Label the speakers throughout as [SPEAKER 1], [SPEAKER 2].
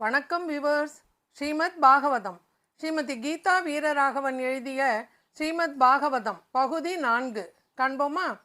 [SPEAKER 1] வணக்கம் விவர்ஸ் ஸ்ரீமத் பாகவதம். ஸ்ரீமதி கீதா வீரராகவன் எழுதிய ஸ்ரீமத் பாகவதம் பகுதி நான்கு. காண்போமா?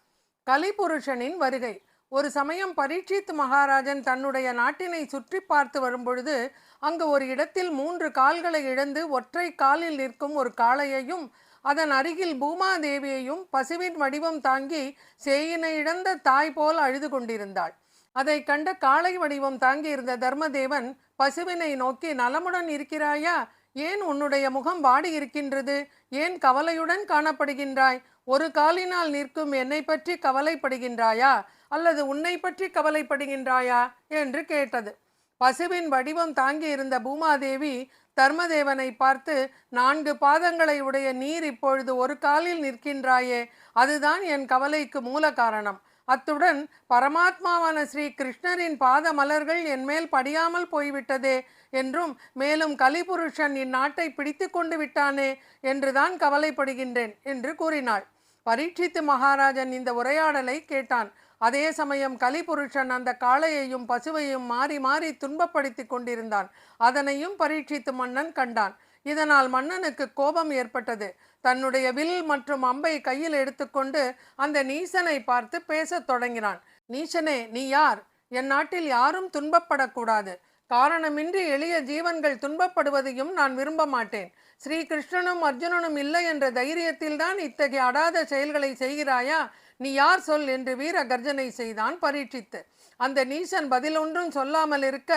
[SPEAKER 1] கலிபுருஷனின் வருகை. ஒரு சமயம் பரீட்சித் மகாராஜன் தன்னுடைய நாட்டினை சுற்றி பார்த்து வரும்பொழுது அங்கு ஒரு இடத்தில் மூன்று கால்களை இழந்து ஒற்றை காலில் நிற்கும் ஒரு காளையையும் அதன் அருகில் பூமாதேவியையும் பசுவின் வடிவம் தாங்கி சேயினை இழந்த தாய் போல் அழுது கொண்டிருந்தாள். அதை கண்ட காளை வடிவம் தாங்கியிருந்த தர்மதேவன் பசுவினை நோக்கி நலமுடன் இருக்கிறாயா? ஏன் உன்னுடைய முகம் வாடி இருக்கின்றது? ஏன் கவலையுடன் காணப்படுகின்றாய்? ஒரு காலினால் நிற்கும் என்னை பற்றி கவலைப்படுகின்றாயா? அல்லது உன்னை பற்றி கவலைப்படுகின்றாயா? என்று கேட்டது. பசுவின் வடிவம் தாங்கியிருந்த பூமாதேவி தர்மதேவனை பார்த்து நான்கு பாதங்களை உடைய நீர் இப்பொழுது ஒரு காலில் நிற்கின்றாயே அதுதான் என் கவலைக்கு மூல காரணம். அத்துடன் பரமாத்மாவான ஸ்ரீ கிருஷ்ணரின் பாத மலர்கள் என்மேல் படியாமல் போய்விட்டதே என்றும் மேலும் கலிபுருஷன் இந்நாட்டை பிடித்து கொண்டு விட்டானே என்றுதான் கவலைப்படுகின்றேன் என்று கூறினாள். பரீட்சித்து மகாராஜன் இந்த உரையாடலை கேட்டான். அதே சமயம் கலிபுருஷன் அந்த காளையையும் பசுவையும் மாறி மாறி துன்பப்படுத்தி கொண்டிருந்தான். அதனையும் பரீட்சித்து மன்னன் கண்டான். இதனால் மன்னனுக்கு கோபம் ஏற்பட்டது. தன்னுடைய வில் மற்றும் அம்பை கையில் எடுத்துக்கொண்டு அந்த நீசனை பார்த்து பேசத் தொடங்கினான். நீசனே நீ யார்? என் நாட்டில் யாரும் துன்பப்படக்கூடாது. காரணமின்றி எளிய ஜீவன்கள் துன்பப்படுவதையும் நான் விரும்ப மாட்டேன். ஸ்ரீ கிருஷ்ணனும் அர்ஜுனனும் இல்லை என்ற தைரியத்தில்தான் இத்தகைய அடாத செயல்களை செய்கிறாயா? நீ யார் சொல்? என்று வீர கர்ஜனை செய்தான் பரீட்சித்து. அந்த நீசன் பதில் ஒன்றும் சொல்லாமல் இருக்க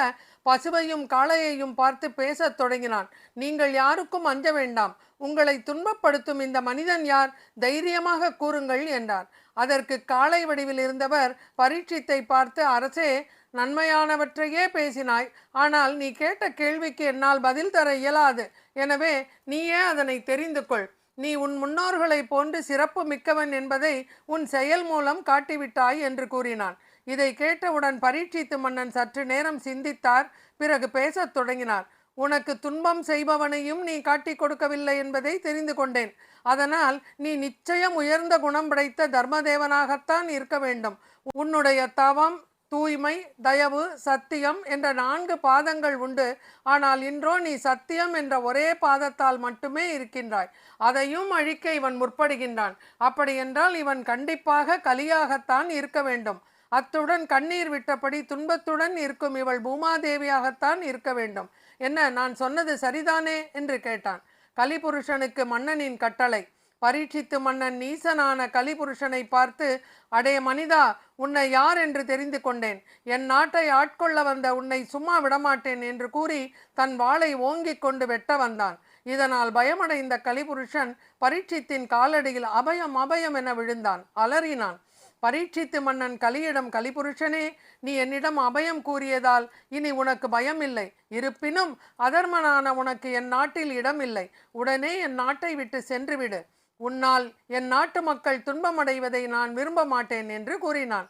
[SPEAKER 1] பசுவையும் காளையையும் பார்த்து பேசத் தொடங்கினான். நீங்கள் யாருக்கும் அஞ்ச வேண்டாம். உங்களை துன்பப்படுத்தும் இந்த மனிதன் யார்? தைரியமாக கூறுங்கள் என்றார். அதற்கு காளை வடிவில் இருந்தவர் பரீட்சித்தை பார்த்து அரசே நன்மையானவற்றையே பேசினாய். ஆனால் நீ கேட்ட கேள்விக்கு என்னால் பதில் தர இயலாது. எனவே நீயே அதனை தெரிந்து கொள். நீ உன் முன்னோர்களைப் போன்று சிறப்பு மிக்கவன் என்பதை உன் செயல் மூலம் காட்டிவிட்டாய் என்று கூறினான். இதை கேட்டவுடன் பரீட்சித்து மன்னன் சற்று நேரம் சிந்தித்தார். பிறகு பேசத் தொடங்கினார். உனக்கு துன்பம் செய்பவனையும் நீ காட்டிக் கொடுக்கவில்லை என்பதை தெரிந்து கொண்டேன். அதனால் நீ நிச்சயம் உயர்ந்த குணம் படைத்த தர்மதேவனாகத்தான் இருக்க வேண்டும். உன்னுடைய தவம் தூய்மை தயவு சத்தியம் என்ற நான்கு பாதங்கள் உண்டு. ஆனால் இன்றோ நீ சத்தியம் என்ற ஒரே பாதத்தால் மட்டுமே இருக்கின்றாய். அதையும் அழிக்க இவன் முற்படுகின்றான். அப்படியென்றால் இவன் கண்டிப்பாக கலியாகத்தான் இருக்க வேண்டும். அத்துடன் கண்ணீர் விட்டபடி துன்பத்துடன் இருக்கும் இவள் பூமாதேவியாகத்தான் இருக்க வேண்டும். என்ன நான் சொன்னது சரிதானே? என்று கேட்டான். கலிபுருஷனுக்கு மன்னனின் கட்டளை. பரீட்சித்து மன்னன் நீசனான கலிபுருஷனை பார்த்து அடே மனிதா உன்னை யார் என்று தெரிந்து கொண்டேன். என் நாட்டை ஆட்கொள்ள வந்த உன்னை சும்மா விடமாட்டேன் என்று கூறி தன் வாளை ஓங்கிக் கொண்டு வெட்ட வந்தான். இதனால் பயமடைந்த கலிபுருஷன் பரீட்சித்தின் காலடியில் அபயம் அபயம் என விழுந்தான். அலறினான். பரீட்சித்து மன்னன் கலியிடம் கலிபுருஷனே நீ என்னிடம் அபயம் கூறியதால் இனி உனக்கு பயம் இல்லை இருப்பினும் அதர்மனான உனக்கு என் நாட்டில் இடம் இல்லை உடனே என் நாட்டை விட்டு சென்றுவிடு. உன்னால் என் நாட்டு மக்கள் துன்பமடைவதை நான் விரும்ப மாட்டேன் என்று கூறினான்.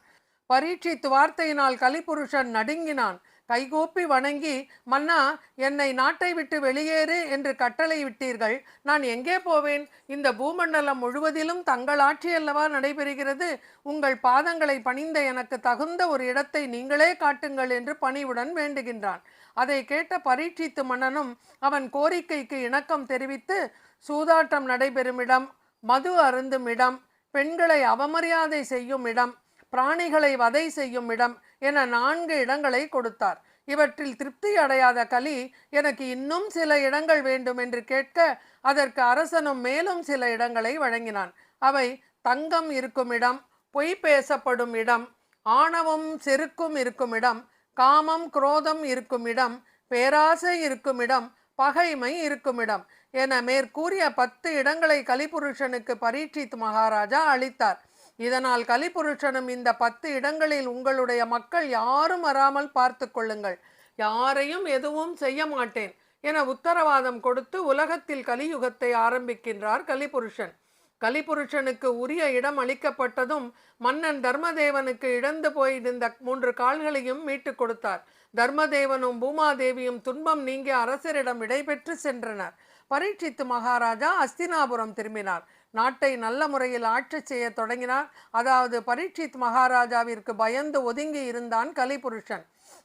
[SPEAKER 1] பரீட்சித்து வார்த்தையினால் கலிபுருஷன் நடுங்கினான். கைகூப்பி வணங்கி மன்னா என்னை நாட்டை விட்டு வெளியேறு என்று கட்டளை விட்டீர்கள். நான் எங்கே போவேன்? இந்த பூமண்டலம் முழுவதிலும் தங்கள் ஆட்சி அல்லவா நடைபெறுகிறது? உங்கள் பாதங்களை பணிந்த எனக்கு தகுந்த ஒரு இடத்தை நீங்களே காட்டுங்கள் என்று பணிவுடன் வேண்டுகின்றான். அதை கேட்ட பரீட்சித்து மன்னனும் அவன் கோரிக்கைக்கு இணக்கம் தெரிவித்து சூதாட்டம் நடைபெறும் இடம் மது அருந்தும் இடம் பெண்களை அவமரியாதை செய்யும் இடம் பிராணிகளை வதை செய்யும் இடம் என நான்கு இடங்களை கொடுத்தார். இவற்றில் திருப்தி அடையாத கலி எனக்கு இன்னும் சில இடங்கள் வேண்டும் என்று கேட்க அதற்கு அரசனும் மேலும் சில இடங்களை வழங்கினான். அவை தங்கம் இருக்கும் இடம் பொய் பேசப்படும் இடம் ஆணவம் செருக்கும் இருக்கும் இடம் காமம் குரோதம் இருக்கும் இடம் பேராசை இருக்கும் இடம் பகைமை இருக்கும் இடம் என மேற்கூறிய பத்து இடங்களை கலிபுருஷனுக்கு பரீட்சித் மகாராஜா அளித்தார். இதனால் கலிபுருஷனும் இந்த பத்து இடங்களில் உங்களுடைய மக்கள் யாரும் வராமல் பார்த்து கொள்ளுங்கள். யாரையும் எதுவும் செய்ய மாட்டேன் என உத்தரவாதம் கொடுத்து உலகத்தில் கலியுகத்தை ஆரம்பிக்கின்றார் கலிபுருஷன். கலிபுருஷனுக்கு உரிய இடம் அளிக்கப்பட்டதும் மன்னன் தர்மதேவனுக்கு இழந்து போயிருந்த மூன்று கால்களையும் மீட்டு கொடுத்தார். தர்மதேவனும் பூமாதேவியும் துன்பம் நீங்கி அரசரிடம் விடைபெற்று சென்றனர். பரீட்சித்து மகாராஜா அஸ்தினாபுரம் திரும்பினார். நாட்டை நல்ல முறையில் ஆட்சி செய்ய தொடங்கினார் அதாவது பரீட்சித் மகாராஜாவிற்கு பயந்து ஒதுங்கி இருந்தான் கலிபுருஷன்.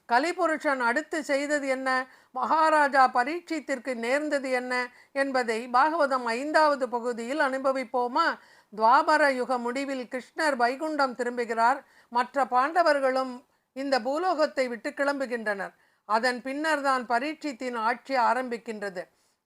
[SPEAKER 1] கலிபுருஷன் அடுத்து செய்தது என்ன? மகாராஜா பரீட்சித்திற்கு நேர்ந்தது என்ன என்பதை பாகவதம் ஐந்தாவது பகுதியில் அனுபவிப்போமா? துவாபர யுக முடிவில் கிருஷ்ணர் வைகுண்டம் திரும்புகிறார். மற்ற பாண்டவர்களும் இந்த பூலோகத்தை விட்டு கிளம்புகின்றனர். அதன் பின்னர் தான் பரீட்சித்தின் ஆட்சி ஆரம்பிக்கின்றது.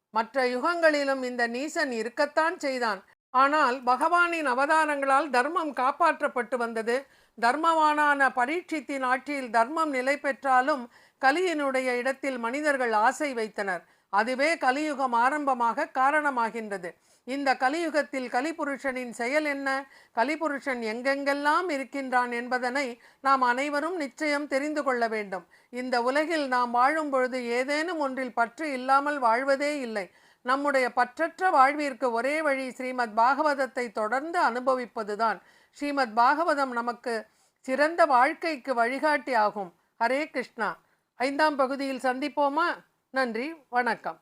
[SPEAKER 1] மற்ற யுகங்களிலும் இந்த நீசன் இருக்கத்தான் செய்தான். ஆனால் பகவானின் அவதாரங்களால் தர்மம் காப்பாற்றப்பட்டு வந்தது. தர்மவானான பரீட்சித்தின் ஆட்சியில் தர்மம் நிலை பெற்றாலும் கலியினுடைய இடத்தில் மனிதர்கள் ஆசை வைத்தனர். அதுவே கலியுகம் ஆரம்பமாக காரணமாகின்றது. இந்த கலியுகத்தில் கலிபுருஷனின் செயல் என்ன? கலிபுருஷன் எங்கெங்கெல்லாம் இருக்கின்றான் என்பதனை நாம் அனைவரும் நிச்சயம் தெரிந்து கொள்ள வேண்டும். இந்த உலகில் நாம் வாழும் பொழுது ஏதேனும் ஒன்றில் பற்று இல்லாமல் வாழ்வதே இல்லை. நம்முடைய பற்றற்ற வாழ்விற்கு ஒரே வழி ஸ்ரீமத் பாகவதத்தை தொடர்ந்து அனுபவிப்பதுதான். ஸ்ரீமத் பாகவதம் நமக்கு சிறந்த வாழ்க்கைக்கு வழிகாட்டி ஆகும் ஹரே கிருஷ்ணா. ஐந்தாம் பகுதியில் சந்திப்போமா? நன்றி. வணக்கம்.